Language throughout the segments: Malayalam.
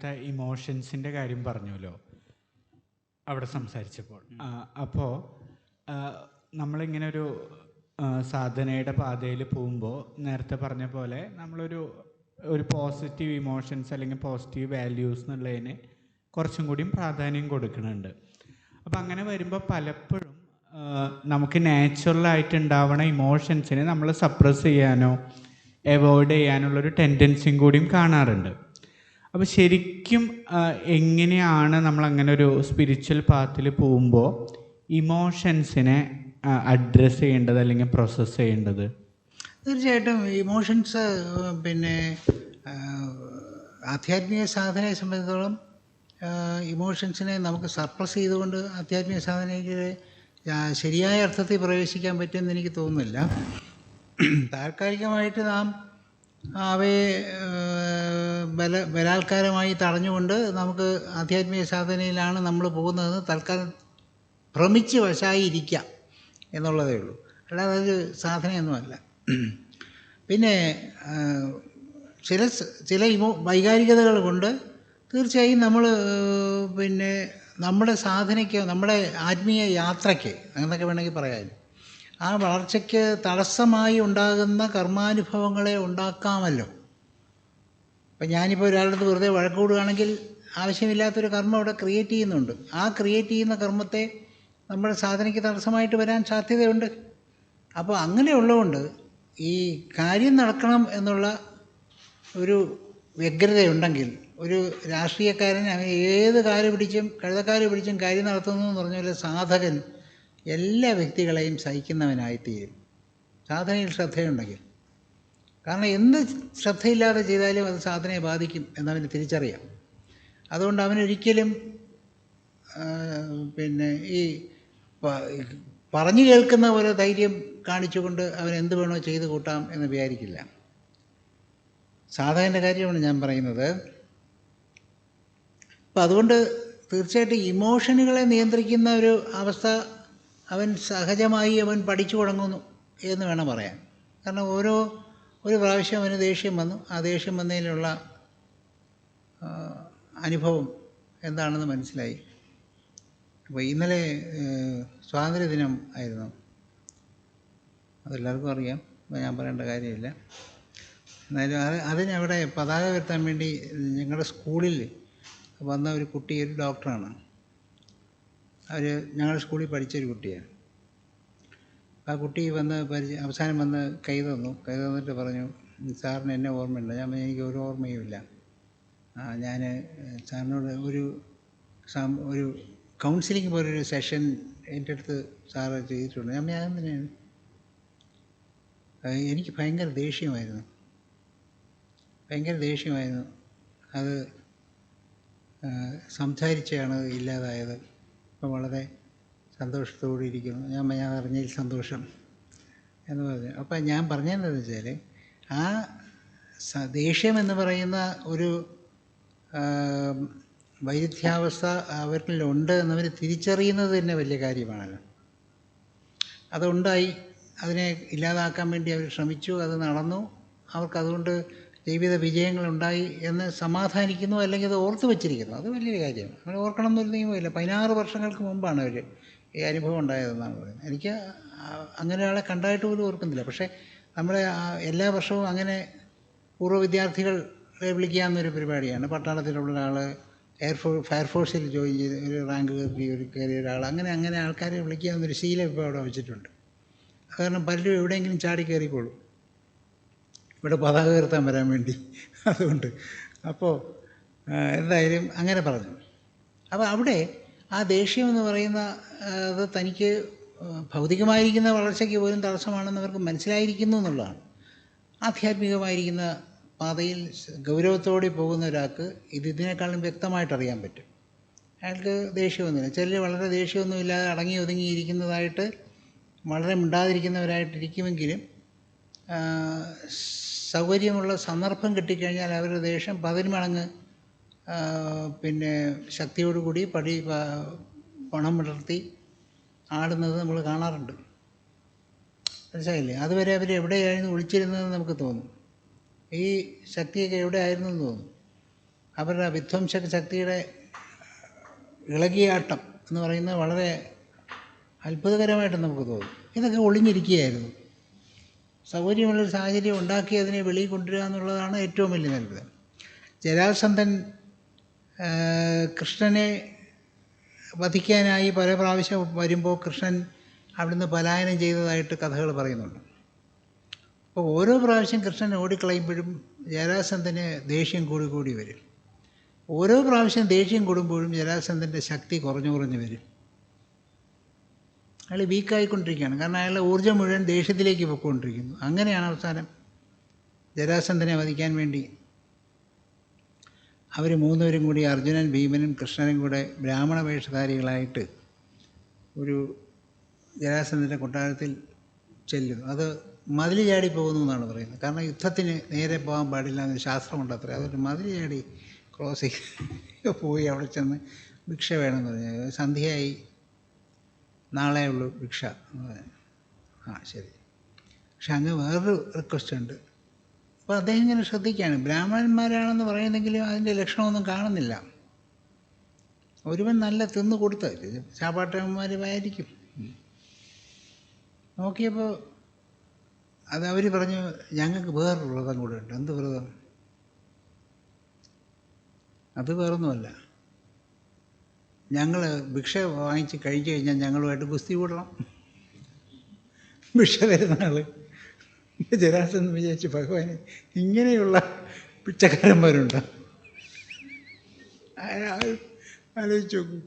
നേരത്തെ ഇമോഷൻസിന്റെ കാര്യം പറഞ്ഞല്ലോ അവിടെ സംസാരിച്ചപ്പോൾ. അപ്പോൾ നമ്മളിങ്ങനെ ഒരു സാധനയുടെ പാതയിൽ പോകുമ്പോൾ നേരത്തെ പറഞ്ഞ പോലെ നമ്മളൊരു ഒരു പോസിറ്റീവ് ഇമോഷൻസ് അല്ലെങ്കിൽ പോസിറ്റീവ് വാല്യൂസ് എന്നുള്ളതിന് കുറച്ചും കൂടിയും പ്രാധാന്യം കൊടുക്കുന്നുണ്ട്. അപ്പം അങ്ങനെ വരുമ്പോൾ പലപ്പോഴും നമുക്ക് നാച്ചുറലായിട്ട് ഉണ്ടാവണ ഇമോഷൻസിനെ നമ്മൾ സപ്രസ് ചെയ്യാനോ അവോയ്ഡ് ചെയ്യാനുള്ളൊരു ടെൻഡൻസിയും കൂടിയും കാണാറുണ്ട്. അപ്പോൾ ശരിക്കും എങ്ങനെയാണ് നമ്മൾ അങ്ങനെ ഒരു സ്പിരിച്വൽ പാത്തിൽ പോകുമ്പോൾ ഇമോഷൻസിനെ അഡ്രസ്സ് ചെയ്യേണ്ടത് അല്ലെങ്കിൽ പ്രോസസ്സ് ചെയ്യേണ്ടത്? തീർച്ചയായിട്ടും. ഇമോഷൻസ് പിന്നെ ആധ്യാത്മിക സാധനയെ സംബന്ധിച്ചിടത്തോളം ഇമോഷൻസിനെ നമുക്ക് സർപ്രസ് ചെയ്തുകൊണ്ട് ആധ്യാത്മിക സാധനയ്ക്ക് ശരിയായ അർത്ഥത്തിൽ പ്രവേശിക്കാൻ പറ്റുമെന്ന് എനിക്ക് തോന്നുന്നില്ല. താൽക്കാലികമായിട്ട് നാം അവയെ ബല ബലാത്കാരമായി തടഞ്ഞുകൊണ്ട് നമുക്ക് ആധ്യാത്മിക സാധനയിലാണ് നമ്മൾ പോകുന്നതെന്ന് തൽക്കാലം ഭ്രമിച്ച് വശായിരിക്കാം എന്നുള്ളതേ ഉള്ളൂ. അല്ലാതെ അതൊരു സാധനയൊന്നുമല്ല. പിന്നെ ചില ചില ഇമോ വൈകാരികതകൾ കൊണ്ട് തീർച്ചയായും നമ്മൾ പിന്നെ നമ്മുടെ സാധനയ്ക്ക് നമ്മുടെ ആത്മീയ യാത്രയ്ക്ക് അങ്ങനെയൊക്കെ വേണമെങ്കിൽ പറയാമല്ലോ ആ വളർച്ചയ്ക്ക് തടസ്സമായി ഉണ്ടാകുന്ന കർമാനുഭവങ്ങളെ ഉണ്ടാക്കാമല്ലോ. അപ്പം ഞാനിപ്പോൾ ഒരാളുടെ അടുത്ത് വെറുതെ വഴക്ക് കൂടുകയാണെങ്കിൽ ആവശ്യമില്ലാത്തൊരു കർമ്മം അവിടെ ക്രിയേറ്റ് ചെയ്യുന്നുണ്ട്. ആ ക്രിയേറ്റ് ചെയ്യുന്ന കർമ്മത്തെ നമ്മുടെ സാധനയ്ക്ക് തടസ്സമായിട്ട് വരാൻ സാധ്യതയുണ്ട്. അപ്പോൾ അങ്ങനെയുള്ളതുകൊണ്ട് ഈ കാര്യം നടക്കണം എന്നുള്ള ഒരു വ്യഗ്രതയുണ്ടെങ്കിൽ ഒരു രാഷ്ട്രീയക്കാരൻ ഏത് കാൽ പിടിച്ചും കഴുതക്കാൽ പിടിച്ചും കാര്യം നടത്തുന്നു എന്ന് പറഞ്ഞ പോലെ സാധകൻ എല്ലാ വ്യക്തികളെയും സഹിക്കുന്നവനായിത്തീരും. സാധനയിൽ ശ്രദ്ധയുണ്ടെങ്കിൽ. കാരണം എന്ത് ശ്രദ്ധയില്ലാതെ ചെയ്താലും അത് സാധനയെ ബാധിക്കും എന്നവന് തിരിച്ചറിയാം. അതുകൊണ്ട് അവനൊരിക്കലും പിന്നെ ഈ പറഞ്ഞു കേൾക്കുന്ന പോലെ ധൈര്യം കാണിച്ചുകൊണ്ട് അവൻ എന്ത് വേണോ ചെയ്ത് കൂട്ടാം എന്ന് വിചാരിക്കില്ല. സാധകന്റെ കാര്യമാണ് ഞാൻ പറയുന്നത്. അപ്പം അതുകൊണ്ട് തീർച്ചയായിട്ടും ഇമോഷനുകളെ നിയന്ത്രിക്കുന്ന ഒരു അവസ്ഥ അവൻ സഹജമായി അവൻ പഠിച്ചു തുടങ്ങുന്നു എന്ന് വേണം പറയാൻ. കാരണം ഓരോ ഒരു പ്രാവശ്യം അവന് ദേഷ്യം വന്നു. ആ ദേഷ്യം വന്നതിലുള്ള അനുഭവം എന്താണെന്ന് മനസ്സിലായി. അപ്പോൾ ഇന്നലെ സ്വാതന്ത്ര്യദിനം ആയിരുന്നു. അതെല്ലാവർക്കും അറിയാം. അപ്പോൾ ഞാൻ പറയേണ്ട കാര്യമില്ല. എന്നാലും അത് അതിനവിടെ പതാക ഉയർത്താൻ വേണ്ടി ഞങ്ങളുടെ സ്കൂളിൽ വന്ന ഒരു കുട്ടി ഒരു ഡോക്ടറാണ്. അവർ ഞങ്ങളുടെ സ്കൂളിൽ പഠിച്ചൊരു കുട്ടിയാണ്. ആ കുട്ടി വന്ന് പരിചയ അവസാനം വന്ന് കൈ തന്നു. കൈ തന്നിട്ട് പറഞ്ഞു സാറിന് എന്നെ ഓർമ്മയുണ്ട് ഞാൻ പറഞ്ഞു, എനിക്ക് ഒരു ഓർമ്മയുമില്ല. ഞാൻ സാറിനോട് ഒരു ഒരു കൗൺസിലിംഗ് പോലൊരു സെഷൻ എന്റെ അടുത്ത് സാറ് ചെയ്തിട്ടുണ്ട്. ഞാൻ ഞാൻ തന്നെയാണ് എനിക്ക് ഭയങ്കര ദേഷ്യമായിരുന്നു. ഭയങ്കര ദേഷ്യമായിരുന്നു. അത് സംസാരിച്ചാണ് ഇല്ലാതായത്. ഇപ്പം വളരെ സന്തോഷത്തോടെ ഇരിക്കുന്നു. ഞാൻ ഞാൻ അറിഞ്ഞതിൽ സന്തോഷം. എന്ന് പറഞ്ഞു. അപ്പം ഞാൻ പറഞ്ഞതെന്താണെന്ന് വെച്ചാൽ ആ ദേഷ്യം എന്ന് പറയുന്ന ഒരു വൈരുദ്ധ്യാവസ്ഥ അവരിലുണ്ട് എന്നവർ തിരിച്ചറിയുന്നത് തന്നെ വലിയ കാര്യമാണല്ലോ. അതുണ്ടായി അതിനെ ഇല്ലാതാക്കാൻ വേണ്ടി അവർ ശ്രമിച്ചു അത് നടന്നു. അവർക്കതുകൊണ്ട് ജീവിത വിജയങ്ങളുണ്ടായി എന്ന് സമാധാനിക്കുന്നു അല്ലെങ്കിൽ അത് ഓർത്ത് വച്ചിരിക്കുന്നു. അത് വലിയൊരു കാര്യമാണ് അങ്ങനെ ഓർക്കണം എന്നൊരു നിയമമില്ല പതിനാറ് വർഷങ്ങൾക്ക് മുമ്പാണ് അവർ ഈ അനുഭവം ഉണ്ടായതെന്നാണ് പറയുന്നത്. എനിക്ക് അങ്ങനെ ഒരാളെ കണ്ടായിട്ട് പോലും ഓർക്കുന്നില്ല. പക്ഷേ നമ്മുടെ എല്ലാ വർഷവും അങ്ങനെ പൂർവ വിദ്യാർത്ഥികളെ വിളിക്കാവുന്നൊരു പരിപാടിയാണ്. പട്ടാളത്തിലുള്ള ഒരാൾ എയർഫോ ഫയർഫോഴ്സിൽ ജോയിൻ ചെയ്ത് ഒരു റാങ്ക് കയറി ഒരു കയറിയ ഒരാൾ അങ്ങനെ അങ്ങനെ ആൾക്കാരെ വിളിക്കാവുന്നൊരു ശീലം ഇപ്പോൾ അവിടെ വെച്ചിട്ടുണ്ട്. കാരണം പലരും എവിടെയെങ്കിലും ചാടി കയറിക്കോളും. ഇവിടെ പതാക ഉയർത്താൻ വരാൻ വേണ്ടി. അതുകൊണ്ട്. അപ്പോൾ എന്തായാലും അങ്ങനെ പറഞ്ഞു. അപ്പോൾ അവിടെ ആ ദേഷ്യം എന്ന് പറയുന്ന അത് തനിക്ക് ഭൗതികമായിരിക്കുന്ന വളർച്ചയ്ക്ക് പോലും തടസ്സമാണെന്ന് അവർക്ക് മനസ്സിലായിരിക്കുന്നു എന്നുള്ളതാണ്. ആധ്യാത്മികമായിരിക്കുന്ന പാതയിൽ ഗൗരവത്തോടെ പോകുന്ന ഒരാൾക്ക് ഇത് ഇതിനേക്കാളും വ്യക്തമായിട്ട് അറിയാൻ പറ്റും. അയാൾക്ക് ദേഷ്യമൊന്നുമില്ല. ചിലർ വളരെ ദേഷ്യമൊന്നുമില്ലാതെ അടങ്ങി ഒതുങ്ങിയിരിക്കുന്നതായിട്ട് വളരെ മിണ്ടാതിരിക്കുന്നവരായിട്ടിരിക്കുമെങ്കിലും സൗകര്യമുള്ള സന്ദർഭം കിട്ടിക്കഴിഞ്ഞാൽ അവരുടെ ദേഷ്യം പതിന് മടങ്ങ് ആ, പിന്നെ ശക്തിയോടുകൂടി പടി പ- പണം വിടർത്തി ആടുന്നത് നമ്മൾ കാണാറുണ്ട്. മനസ്സിലായില്ലേ? അതുവരെ അവർ എവിടെയായിരുന്നു ഒളിച്ചിരുന്നതെന്ന് നമുക്ക് തോന്നും. ഈ ശക്തിയൊക്കെ എവിടെ ആയിരുന്നു എന്ന് തോന്നും. അവരുടെ വിധ്വംസ ശക്തിയുടെ ഇളകിയാട്ടം എന്ന് പറയുന്നത് വളരെ അത്ഭുതകരമായിട്ട് നമുക്ക് തോന്നും. ഇതൊക്കെ ഒളിഞ്ഞിരിക്കുകയായിരുന്നു. സൗകര്യമുള്ളൊരു സാഹചര്യം ഉണ്ടാക്കി അതിനെ വെളിയിൽ കൊണ്ടുവരിക എന്നുള്ളതാണ് ഏറ്റവും വലിയ നല്ലത് ജരാസന്ധൻ കൃഷ്ണനെ വധിക്കാനായി പല പ്രാവശ്യം വരുമ്പോൾ കൃഷ്ണൻ അവിടുന്ന് പലായനം ചെയ്തതായിട്ട് കഥകൾ പറയുന്നുണ്ട്. അപ്പോൾ ഓരോ പ്രാവശ്യം കൃഷ്ണൻ ഓടിക്കളയുമ്പോഴും ജരാസന്ധന് ദേഷ്യം കൂടി കൂടി വരും. ഓരോ പ്രാവശ്യം ദേഷ്യം കൂടുമ്പോഴും ജരാസന്ധന്റെ ശക്തി കുറഞ്ഞു കുറഞ്ഞു വരും. അയാൾ വീക്കായിക്കൊണ്ടിരിക്കുകയാണ്. കാരണം അയാളുടെ ഊർജം മുഴുവൻ ദേഷ്യത്തിലേക്ക് പൊയ്ക്കൊണ്ടിരിക്കുന്നു. അങ്ങനെയാണ് അവസാനം ജരാസന്ധനെ വധിക്കാൻ വേണ്ടി അവർ മൂന്നുപേരും കൂടി അർജുനൻ ഭീമനും കൃഷ്ണനും കൂടെ ബ്രാഹ്മണ വേഷധാരികളായിട്ട് ഒരു ജരാസന്ധന്റെ കൊട്ടാരത്തിൽ ചെല്ലുന്നു. അത് മതിൽ ചാടി പോകുന്നു എന്നാണ് പറയുന്നത്. കാരണം യുദ്ധത്തിന് നേരെ പോകാൻ പാടില്ല എന്ന് ശാസ്ത്രമുണ്ട് അത്ര. അതുകൊണ്ട് മതിൽ ചാടി ക്രോസ് ചെയ്ത് പോയി അവിടെ ചെന്ന് ഭിക്ഷ വേണമെന്ന് പറഞ്ഞു. സന്ധ്യയായി നാളെ ഉള്ളൂ ഭിക്ഷ എന്ന് പറഞ്ഞു. ആ ശരി. പക്ഷെ അങ്ങ് വേറൊരു റിക്വസ്റ്റ് ഉണ്ട്. അപ്പോൾ അദ്ദേഹം ഇങ്ങനെ ശ്രദ്ധിക്കുകയാണ്. ബ്രാഹ്മണന്മാരാണെന്ന് പറയുന്നെങ്കിലും അതിന്റെ ലക്ഷണമൊന്നും കാണുന്നില്ല. ഒരുവൻ നല്ല തിന്നു കൊടുത്തത് ചാപ്പാട്ടന്മാരുമായിരിക്കും നോക്കിയപ്പോൾ അത് അവർ പറഞ്ഞു ഞങ്ങൾക്ക് വേറൊരു വ്രതം കൂടെ ഉണ്ട് എന്ത് വ്രതം? അത് വേറൊന്നുമല്ല. ഞങ്ങൾ ഭിക്ഷ വാങ്ങിച്ച് കഴിച്ചു കഴിഞ്ഞാൽ ഞങ്ങളുമായിട്ട് ഗുസ്തി കൂടണം. ഭിക്ഷ തരുന്ന ആൾ. ജരാസെന്ന് വിചാരിച്ച് ഭഗവാന്. ഇങ്ങനെയുള്ള പിച്ചക്കാരന്മാരുണ്ടോ? ആലോചിച്ച് നോക്കൂ.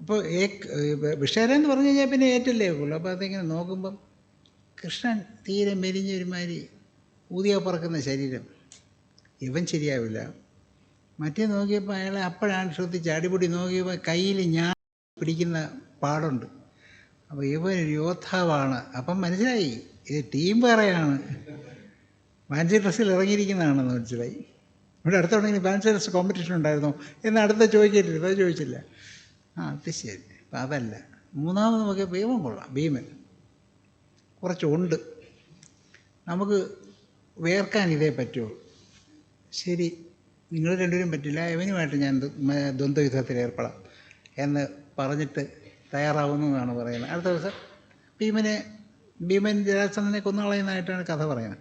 അപ്പോൾ എന്ന് പറഞ്ഞു കഴിഞ്ഞാൽ പിന്നെ ഏറ്റല്ലേ ഉള്ളൂ. അപ്പോൾ അതിങ്ങനെ നോക്കുമ്പം കൃഷ്ണൻ തീരെ മെലിഞ്ഞൊരുമാതിരി ഊതിയ പറക്കുന്ന ശരീരം. ഇവൻ ശരിയാവില്ല. മറ്റേ നോക്കിയപ്പോൾ അയാളെ അപ്പോഴാണ് ശ്രദ്ധിച്ച് അടിപൊളി നോക്കിയപ്പോൾ കയ്യിൽ ഞാൻ പിടിക്കുന്ന പാടുണ്ട്. അപ്പോൾ ഇവ യോദ്ധാവാണ്. അപ്പം മനസ്സിലായി? ഇത് ടീം വേറെയാണ്. ഫാൻസി ഡ്രസ്സിൽ ഇറങ്ങിയിരിക്കുന്നതാണെന്ന് മനസ്സിലായി. ഇവിടെ അടുത്തുണ്ടെങ്കിൽ ഫാൻസി ഡ്രസ് കോമ്പറ്റീഷൻ ഉണ്ടായിരുന്നു? എന്ന് അടുത്ത ചോദിച്ചിട്ടില്ല. അത് ചോദിച്ചില്ല. ആ അത് ശരി. അപ്പം അതല്ല. മൂന്നാമത് നോക്കിയാൽ ഭീമം കൊള്ളാം. ഭീമൻ. കുറച്ചുണ്ട്. നമുക്ക് വേർക്കാൻ ഇതേ പറ്റുള്ളൂ ശരി. നിങ്ങൾ രണ്ടുപേരും പറ്റില്ല. ഇവനുമായിട്ട് ഞാൻ ദ്വന്ദ്വയുദ്ധത്തിൽ ഏർപ്പെടാം എന്ന് പറഞ്ഞിട്ട് തയ്യാറാവുന്നു എന്നാണ് പറയുന്നത്. അടുത്ത ദിവസം ഭീമനെ ഭീമൻ ജരാസന്ധനെ കൊന്നുകളയുന്നതായിട്ടാണ് കഥ പറയുന്നത്.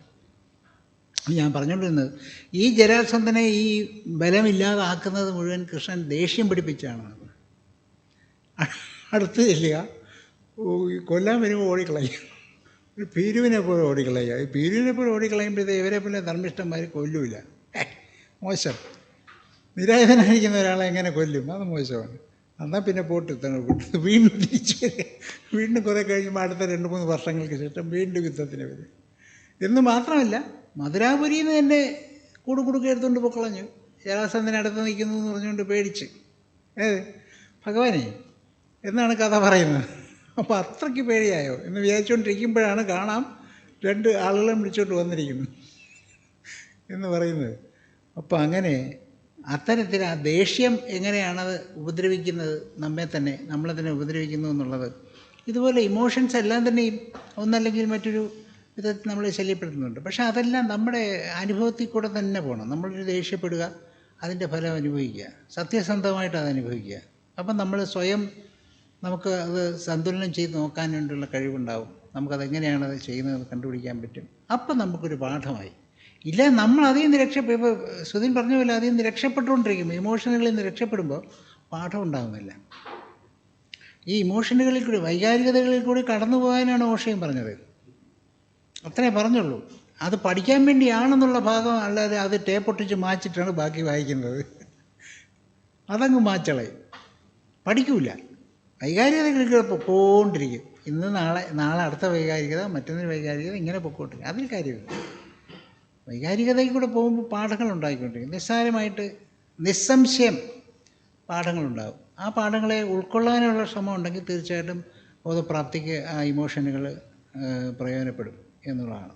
ഞാൻ പറഞ്ഞുകൊണ്ടിരുന്നത്. ഈ ജരാസന്ധനെ ഈ ബലമില്ലാതാക്കുന്നത് മുഴുവൻ കൃഷ്ണൻ ദേഷ്യം പിടിപ്പിച്ചാണ്. അടുത്ത് ചെല്ലുക. കൊല്ലാൻ വരുമ്പോൾ ഓടിക്കളയുക ഒരു പീരുവിനെ പോലെ ഓടിക്കളയുക. ഈ പീരുവിനെ പോലെ ഓടിക്കളയുമ്പോഴത്തേ ഇവരെ പോലെ ധർമ്മിഷ്ടന്മാർ കൊല്ലൂല. മോശം. നിരായുധനായിരിക്കുന്ന ഒരാളെ എങ്ങനെ കൊല്ലും? അത് മോശമാണ്. എന്നാൽ പിന്നെ പോട്ട് വിട്ടു വീണ്ടും തിരിച്ച്. വീണ്ടും കുറേ കഴിയുമ്പോൾ അടുത്ത രണ്ട് മൂന്ന് വർഷങ്ങൾക്ക് ശേഷം വീണ്ടും യുദ്ധത്തിന് വരും. എന്ന് മാത്രമല്ല മധുരാപുരിയിൽ നിന്ന് തന്നെ കൂട് കുടുക്ക എടുത്തുകൊണ്ട് പൊക്കളഞ്ഞു ജലാസന്ധനടുത്ത് നിൽക്കുന്നു എന്ന് പറഞ്ഞുകൊണ്ട് പേടിച്ച്. ഏത് ഭഗവാനെ എന്നാണ് കഥ പറയുന്നത്? അപ്പോൾ അത്രയ്ക്ക് പേടിയായോ? എന്ന് വിചാരിച്ചുകൊണ്ടിരിക്കുമ്പോഴാണ് കാണാം രണ്ട് ആളുകളെ വിളിച്ചോണ്ട് വന്നിരിക്കുന്നു എന്ന് പറയുന്നത്. അപ്പോൾ അങ്ങനെ അത്തരത്തിൽ ആ ദേഷ്യം എങ്ങനെയാണത് ഉപദ്രവിക്കുന്നത്? നമ്മെ തന്നെ നമ്മളെ തന്നെ ഉപദ്രവിക്കുന്നു എന്നുള്ളത്. ഇതുപോലെ ഇമോഷൻസ് എല്ലാം തന്നെയും ഒന്നല്ലെങ്കിൽ മറ്റൊരു വിധത്തിൽ നമ്മളെ ശല്യപ്പെടുത്തുന്നുണ്ട്. പക്ഷേ അതെല്ലാം നമ്മുടെ അനുഭവത്തിൽ കൂടെ തന്നെ പോകണം നമ്മളൊരു ദേഷ്യപ്പെടുക അതിന്റെ ഫലം അനുഭവിക്കുക. സത്യസന്ധമായിട്ട് അത് അനുഭവിക്കുക. അപ്പം നമ്മൾ സ്വയം നമുക്ക് അത് സന്തുലനം ചെയ്ത് നോക്കാൻ വേണ്ടിയുള്ള കഴിവുണ്ടാവും. നമുക്കതെങ്ങനെയാണ് അത് ചെയ്യുന്നത് കണ്ടുപിടിക്കാൻ പറ്റും. അപ്പം നമുക്കൊരു പാഠമായി. ഇല്ല നമ്മൾ അതിൽ നിന്ന് രക്ഷപ്പെടും ഇപ്പോൾ സുധീൻ പറഞ്ഞ പോലെ അതിൽ നിന്ന് രക്ഷപ്പെട്ടുകൊണ്ടിരിക്കും. ഇമോഷനുകളിൽ നിന്ന് രക്ഷപ്പെടുമ്പോൾ പാഠം ഉണ്ടാകുന്നില്ല ഈ ഇമോഷനുകളിൽ കൂടി വൈകാരികതകളിൽ കൂടി കടന്നു പോകാനാണ് ഓഷയും പറഞ്ഞത്. അത്രേ പറഞ്ഞുള്ളൂ. അത് പഠിക്കാൻ വേണ്ടിയാണെന്നുള്ള ഭാഗം അല്ലാതെ അത് ടേപ്പൊട്ടിച്ച് മാച്ചിട്ടാണ് ബാക്കി വായിക്കുന്നത്. അതങ്ങ് മാച്ചളയും പഠിക്കൂല. വൈകാരികതകളിൽ കൂടെ പോകൊണ്ടിരിക്കും ഇന്ന് നാളെ നാളെ അടുത്ത വൈകാരികത മറ്റൊന്നൊരു വൈകാരികത ഇങ്ങനെ പൊക്കോണ്ടിരിക്കും. അതിൽ കാര്യമില്ല. വൈകാരികതയിൽ കൂടെ പോകുമ്പോൾ പാഠങ്ങൾ ഉണ്ടായിക്കൊണ്ടിരിക്കും. നിസ്സാരമായിട്ട് നിസ്സംശയം പാഠങ്ങളുണ്ടാകും ആ പാഠങ്ങളെ ഉൾക്കൊള്ളാനുള്ള ശ്രമം ഉണ്ടെങ്കിൽ തീർച്ചയായിട്ടും ബോധപ്രാപ്തിക്ക് ആ ഇമോഷനുകൾ പ്രയോജനപ്പെടും എന്നുള്ളതാണ്.